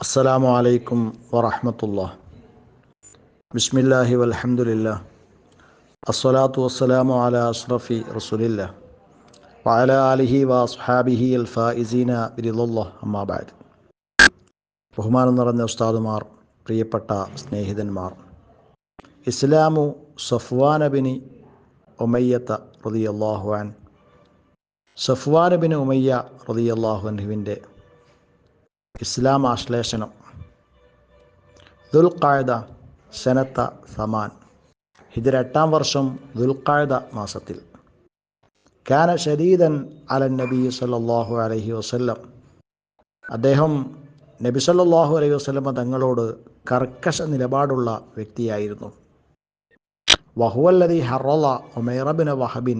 അസ്സലാമു അലൈക്കും വറഹമത്തുള്ള ബിസ്മില്ലാഹി വൽഹംദുലില്ലാ അസ്സലാത്തു വസ്സലാമു അല അഷ്റഫി റസുലില്ല വഅല ആലിഹി വസ്ഹാബിഹി അൽ ഫായിസീന ബിരിദുല്ലാ അമ്മാബാദ് ബഹുമാനം നിറഞ്ഞ ഉസ്താദുമാർ പ്രിയപ്പെട്ട സ്നേഹിതന്മാർ. ഇസ്ലാമു സഫ്വാനബിനി ഒമയ്യത്ത റളിയല്ലാഹു അൻ സഫ്വാനബിന് ഉമയ്യ റളിയല്ലാഹു അൻഹുവിന്റെ ഇസ്ലാം ആശ്ലേഷണം. ദുൽഖായദ സനത്ത സമാൻ. ഹിജറ എട്ടാം വർഷം ദുൽഖായദ മാസത്തിൽ. കാന ഷദീദൻ അലൻ നബി സല്ലാഹു അലഹി വസ്ല്ലം. അദ്ദേഹം നബി സല്ലാഹു അലൈഹി വസ്ലമ തങ്ങളോട് കർക്കശ നിലപാടുള്ള വ്യക്തിയായിരുന്നു. വഹുവല്ലതി ഹറോള ഒമൈറബിൻ വഹബിൻ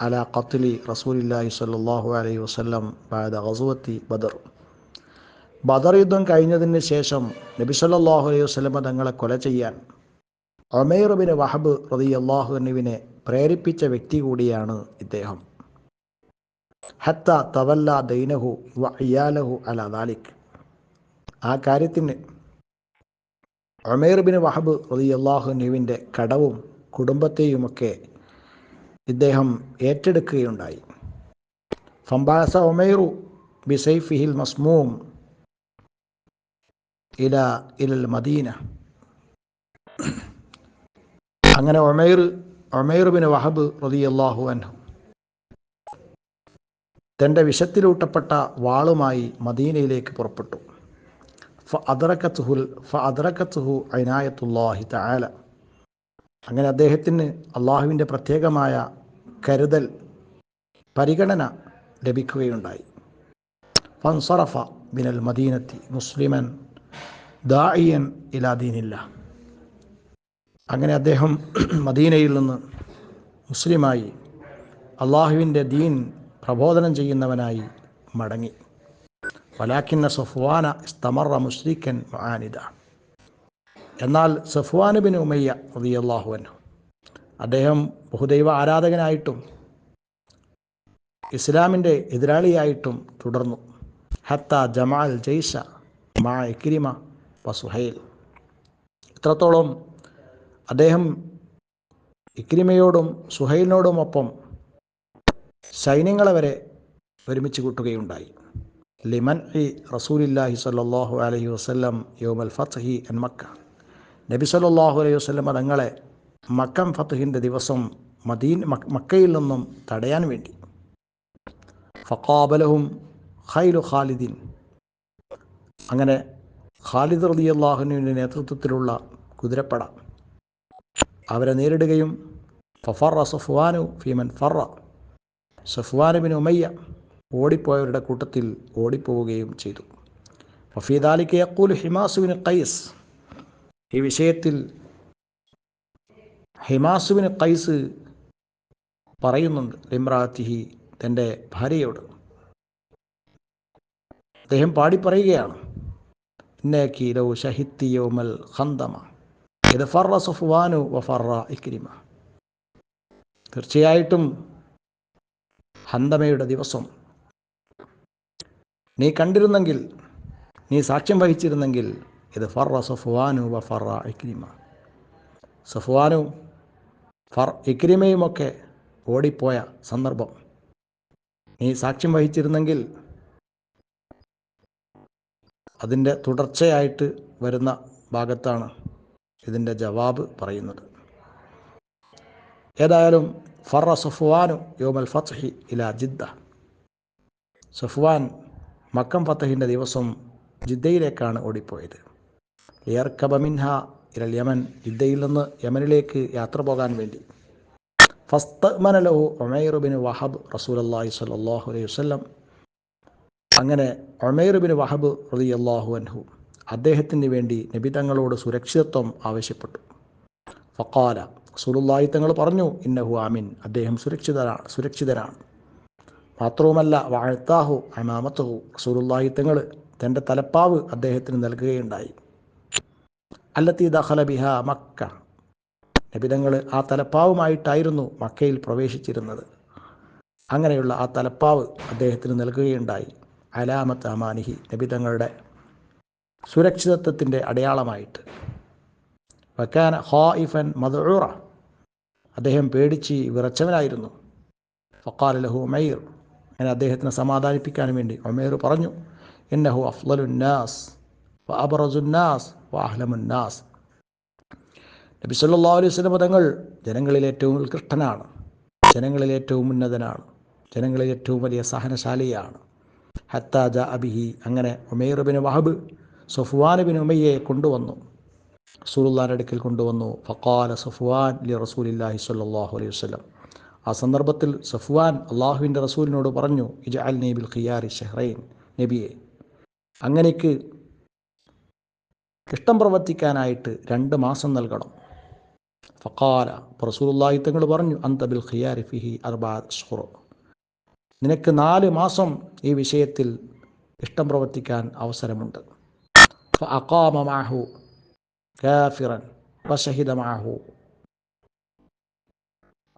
അല ഖത്ലി റസൂലില്ലാഹി സല്ലാഹു അലൈഹി വസ്ല്ലം ബാദ ഹസുവത്തി ബദർ. ബദർ യുദ്ധം കഴിഞ്ഞതിന് ശേഷം നബി സല്ലല്ലാഹു അലൈഹി വസല്ലമ തങ്ങളെ കൊല ചെയ്യാൻ ഒമേറുബിന് വഹബ് റതി അൻഹുവിനെ പ്രേരിപ്പിച്ച വ്യക്തി കൂടിയാണ് ഇദ്ദേഹം. ഹത്ത തവല്ല ദൈനഹു വയ്യാലഹു അല ദാലിക്. ആ കാര്യത്തിന് ഒമേർ ബിൻ വഹബ് റതി അള്ളാഹുനുവിന്റെ കടവും കുടുംബത്തെയുമൊക്കെ ഇദ്ദേഹം ഏറ്റെടുക്കുകയുണ്ടായി. ഫംബാസ ഒമേറു ബിസൈഫിഹിൽ മസ്മൂം ഇല ഇലൽ മദീന. അങ്ങനെ ഒമേർ ഒമേർ ബിൻ വഹബ് റതിയല്ലാഹു അൻഹു തന്റെ വിഷത്തിലൂട്ടപ്പെട്ട വാളുമായി മദീനയിലേക്ക് പുറപ്പെട്ടു. ഫ അദറക്കത്തുഹുൽ ഫ അദറക്കത്തുഹു അനായത്തുല്ലാഹി തആല. അങ്ങനെ അദ്ദേഹത്തിന് അള്ളാഹുവിന്റെ പ്രത്യേകമായ കരുതൽ പരിഗണന ലഭിക്കുകയുണ്ടായി. ഫൻസറഫ ബിനൽ മദീനത്തി മുസ്ലിമൻ ദായിയൻ ഇലാദീനില്ല അങ്ങനെ അദ്ദേഹം മദീനയിൽ നിന്ന് മുസ്ലിമായി അള്ളാഹുവിന്റെ ദീൻ പ്രബോധനം ചെയ്യുന്നവനായി മടങ്ങി. വലാക്കിന്ന സഫ്വാന സ്തമറ മുസ്ലിഖൻ ആനിദ എന്നാൽ സഫ്വാൻ ബിൻ ഉമയ്യ റതി അള്ളാഹുവനു അദ്ദേഹം ബഹുദൈവ ആരാധകനായിട്ടും ഇസ്ലാമിന്റെ എതിരാളിയായിട്ടും തുടർന്നു. ഹത്ത ജമാൽ ജയ്ഷ മാ ഇക്രിമ വസുഹൈൽ ഇത്രത്തോളം അദ്ദേഹം ഇക്രിമയോടും സുഹൈലിനോടുമൊപ്പം സൈന്യങ്ങളെ വരെ ഒരുമിച്ച് കൂട്ടുകയുണ്ടായി. ലിമൻ ഇ റസൂലില്ലാഹി സല്ലാഹു അലൈഹി വസ്ലം യോമൽ ഫത്ത്ഹി എൻ മക്ക. നബി സല്ലാഹു അലൈഹി വസ്ലം തങ്ങളെ മക്കം ഫത്ത്ഹിന്റെ ദിവസം മദീൻ മക്കയിൽ നിന്നും തടയാൻ വേണ്ടി. ഫക്കാബലഹും ഖൈലു ഖാലിദീൻ. അങ്ങനെ ഖാലിദ് റലി അള്ളാഹുനുവിന്റെ നേതൃത്വത്തിലുള്ള കുതിരപ്പട. അവരെ നേരിടുകയും ഫഫറ സഫ്വാനു ഫീമൻ ഫറ. സഫ്വാനുബിൻ ഉമയ്യ ഓടിപ്പോയവരുടെ കൂട്ടത്തിൽ ഓടിപ്പോവുകയും ചെയ്തു. ഫഫീദാലിക്ക് യക്കൂൽ ഹിമാസുവിന് കൈസ് ഈ വിഷയത്തിൽ ഹിമാസുവിന് കൈസ് പറയുന്നുണ്ട് ലിമ്രാത്തിഹി തന്റെ ഭാര്യയോട്. അദ്ദേഹം പാടി പറയുകയാണ് ഇന്നേക്ക് ലൗ ഷഹിത്തി ഇത് ഫറ സുഫ്വാനു വഫറ ഇക്രിമ തീർച്ചയായിട്ടും ഹന്തമയുടെ ദിവസം. നീ കണ്ടിരുന്നെങ്കിൽ നീ സാക്ഷ്യം വഹിച്ചിരുന്നെങ്കിൽ ഇത് ഫറ സഫ്വാനു ഫറ ഇക്രിമ. സഫ്വാനും ഫർ ഇക്രിമയുമൊക്കെ ഓടിപ്പോയ സന്ദർഭം. നീ സാക്ഷ്യം വഹിച്ചിരുന്നെങ്കിൽ അതിന്റെ തുടർച്ചയായിട്ട് വരുന്ന ഭാഗത്താണ് ഇതിന്റെ ജവാബ് പറയുന്നത്. ഏതായാലും ഫറ സഫുവാനു യോമൽ ഫത്ഹി ഇല ജിദ്ദ. സഫുവാൻ മക്കം ഫത്തഹിന്റെ ദിവസം ജിദ്ദയിലേക്കാണ് ഓടിപ്പോയത്. ലിയർക്കബ മിൻഹ ഇരൽ യമൻ ജിദ്ദയിൽ നിന്ന് യമനിലേക്ക് യാത്ര പോകാൻ വേണ്ടി. ഫസ്തമനലഹു ഒമൈറുബിൻ വഹബ് റസൂലല്ലാഹി സ്വല്ലല്ലാഹു അലൈഹി വസല്ലം അങ്ങനെ ഒമൈറുബിൻ വഹബ് റതി അള്ളാഹു അൻഹു അദ്ദേഹത്തിന് വേണ്ടി നബി തങ്ങളോട് സുരക്ഷിതത്വം ആവശ്യപ്പെട്ടു. ഫക്കാല സുലുല്ലായി തങ്ങൾ പറഞ്ഞു ഇന്നഹു ആമിൻ അദ്ദേഹം സുരക്ഷിതരാണ് സുരക്ഷിതരാണ്. മാത്രവുമല്ല വാഴ്ത്താഹു അമാമത്തഹു. സുലുല്ലായി തങ്ങൾ തന്റെ തലപ്പാവ് അദ്ദേഹത്തിന് നൽകുകയുണ്ടായി. അല്ലത്തി ദഹല ബിഹ മക്ക. നബിതങ്ങൾ ആ തലപ്പാവുമായിട്ടായിരുന്നു മക്കയിൽ പ്രവേശിച്ചിരുന്നത്. അങ്ങനെയുള്ള ആ തലപ്പാവ് അദ്ദേഹത്തിന് നൽകുകയുണ്ടായി. അലാമത്ത് അമാനിഹി നബി തങ്ങളുടെ സുരക്ഷിതത്വത്തിന്റെ അടയാളമായിട്ട്. വക്കാൻ ഇഫൻ മദൂറ അദ്ദേഹം പേടിച്ച് വിറച്ചവനായിരുന്നു. ഫക്കാൽ ലഹു ഉമൈർ അങ്ങനെ അദ്ദേഹത്തിനെ സമാധാനിപ്പിക്കാൻ വേണ്ടി ഉമൈർ പറഞ്ഞു ഇന്നഹു അഫ്ലലുന്നാസ് വ അബറസുന്നാസ് വ അഹ്ലമുന്നാസ് നബി സല്ലാ അലൈഹി സ്വലം തങ്ങൾ ജനങ്ങളിൽ ഏറ്റവും ഉത്കൃഷ്ടനാണ് ജനങ്ങളിൽ ഏറ്റവും ഉന്നതനാണ് ജനങ്ങളിൽ ഏറ്റവും വലിയ സഹനശാലിയാണ്. ഹത്താജ അബിഹി. അങ്ങനെ ബിൻ വഹബ് സഫുവാൻ ബിൻ ഉമയ്യെ കൊണ്ടുവന്നു. റസൂലുള്ളാഹിന്റെ അടുക്കൽ കൊണ്ടുവന്നു. ഫക്കാല സഫുവാൻ ലി റസൂലില്ലാഹി സ്വല്ലല്ലാഹു അലൈഹി വസല്ലം. ആ സന്ദർഭത്തിൽ സഫുവാൻ അള്ളാഹുവിന്റെ റസൂലിനോട് പറഞ്ഞു ഇജ അൽ നബിൽ ഖിയാരി ഷെഹ്റൈൻ നബിയെ അങ്ങനെക്ക് ഇഷ്ടം പ്രവർത്തിക്കാനായിട്ട് രണ്ട് മാസം നൽകണം. ഫക്കാല റസൂലുള്ളാഹി തങ്ങൾ പറഞ്ഞു അന്തബിൽ ഖിയാരി ഫിഹി അർബാദ് ഷുറു നിനക്ക് നാല് മാസം ഈ വിഷയത്തിൽ ഇഷ്ടം പ്രവർത്തിക്കാൻ അവസരമുണ്ട്. കാഫിറൻ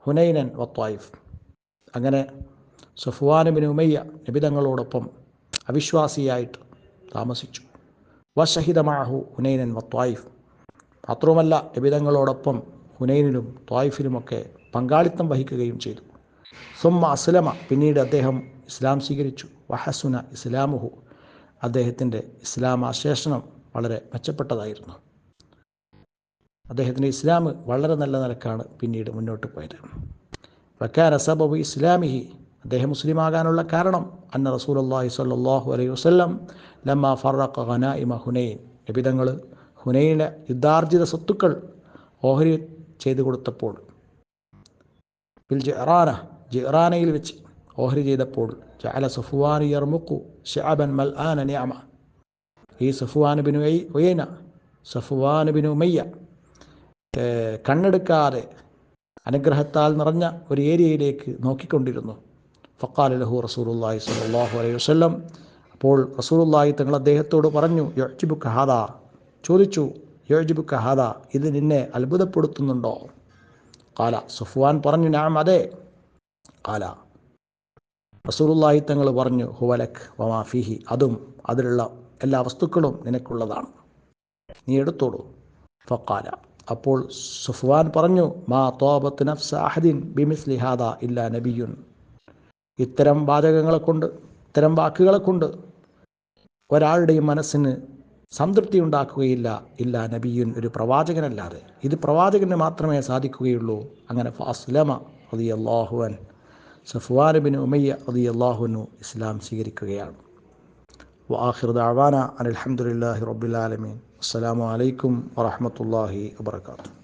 ഹുനൈനൻ വത്വായിഫ് അങ്ങനെ സുഫ്വാനുബിൻ ഉമയ്യ നിബിതങ്ങളോടൊപ്പം അവിശ്വാസിയായിട്ട് താമസിച്ചു. വഷഹിതമാഹു ഹുനൈനൻ വത്വായിഫ് മാത്രവുമല്ല നിബിതങ്ങളോടൊപ്പം ഹുനൈനിലും ത്വായിഫിലുമൊക്കെ പങ്കാളിത്തം വഹിക്കുകയും ചെയ്തു. സുമ്മ അസ്ലമ പിന്നീട് അദ്ദേഹം ഇസ്ലാം സ്വീകരിച്ചു. വഹസുന ഇസ്ലാമുഹു. അദ്ദേഹത്തിന്റെ ഇസ്ലാം ആശേഷണം വളരെ മെച്ചപ്പെട്ടതായിരുന്നു. അദ്ദേഹത്തിന്റെ ഇസ്ലാം വളരെ നല്ല നിലക്കാണ് പിന്നീട് മുന്നോട്ട് പോയത്. വക്കാൻ സബബ് ഇസ്ലാമിഹി. അദ്ദേഹം മുസ്ലിമാകാനുള്ള കാരണം അന്ന റസൂൽ അള്ളാഹി സ്വല്ലല്ലാഹു അലൈഹി വസ്ലം ലമ്മ ഫറഖ ഇമ ഹുനൈൻ. എബിതങ്ങൾ ഹുനൈനിലെ യുദ്ധാർജിത സ്വത്തുക്കൾ ഓഹരി ചെയ്തു കൊടുത്തപ്പോൾ. ബിൽ ജെറാന ജെറാനയിൽ വെച്ച് ഓഹരി ചെയ്തപ്പോൾ ജഅല സുഫുവാൻ യർമുഖു ഷഅബൻ മൽ ആന നിഅമ. ഈ സഫുവാൻ ബിനു ഉയൈന സഫുവാൻ ബിനു ഉമയ്യ കണ്ണെടുക്കാതെ അനുഗ്രഹത്താൽ നിറഞ്ഞ ഒരു ഏരിയയിലേക്ക് നോക്കിക്കൊണ്ടിരുന്നു. ഫക്കാൽ ലഹു റസൂലുല്ലാഹി സ്വല്ലല്ലാഹു അലൈഹി വസ്ലം അപ്പോൾ റസൂലുല്ലാഹി തങ്ങൾ അദ്ദേഹത്തോട് പറഞ്ഞു യോജിബു കഹാദ ചോദിച്ചു യോജിബു കഹാദ ഇത് നിന്നെ അത്ഭുതപ്പെടുത്തുന്നുണ്ടോ? കാല സുഫുവാൻ പറഞ്ഞു ഞാൻ അതെ. കാല റസൂലുള്ളാഹി തങ്ങൾ പറഞ്ഞു ഹുവലക് വമാ ഫീഹി. അതും അതിലുള്ള എല്ലാ വസ്തുക്കളും നിനക്കുള്ളതാണ്. നീ എടുത്തോളൂ. ഫക്കാല അപ്പോൾ സുഫ്വാൻ പറഞ്ഞു മാ തോബത്ത് നഫ്സ അഹദിൻ ബിമിസ്ലി ഹാദ ഇല്ല നബിയുൻ. ഇത്തരം വാചകങ്ങളെ കൊണ്ട് ഇത്തരം വാക്കുകളെ കൊണ്ട് ഒരാളുടെയും മനസ്സിന് സംതൃപ്തി ഉണ്ടാക്കുകയില്ല ഇല്ല നബിയുൻ. ഒരു പ്രവാചകനല്ലാതെ. ഇത് പ്രവാചകന് മാത്രമേ സാധിക്കുകയുള്ളൂ. അങ്ങനെ ഫാസ്ലമ അതി സഫ്വാനുബിൻ ഉമയ്യ അലി അള്ളാഹുനു ഇസ്ലാം സ്വീകരിക്കുകയാണ്. വാഹിർദാവാന അലഹമുല്ലാഹി റബുലാലമീൻ അസ്സാം വലൈക്കും വാഹമത്തല്ലാഹി വാത്തു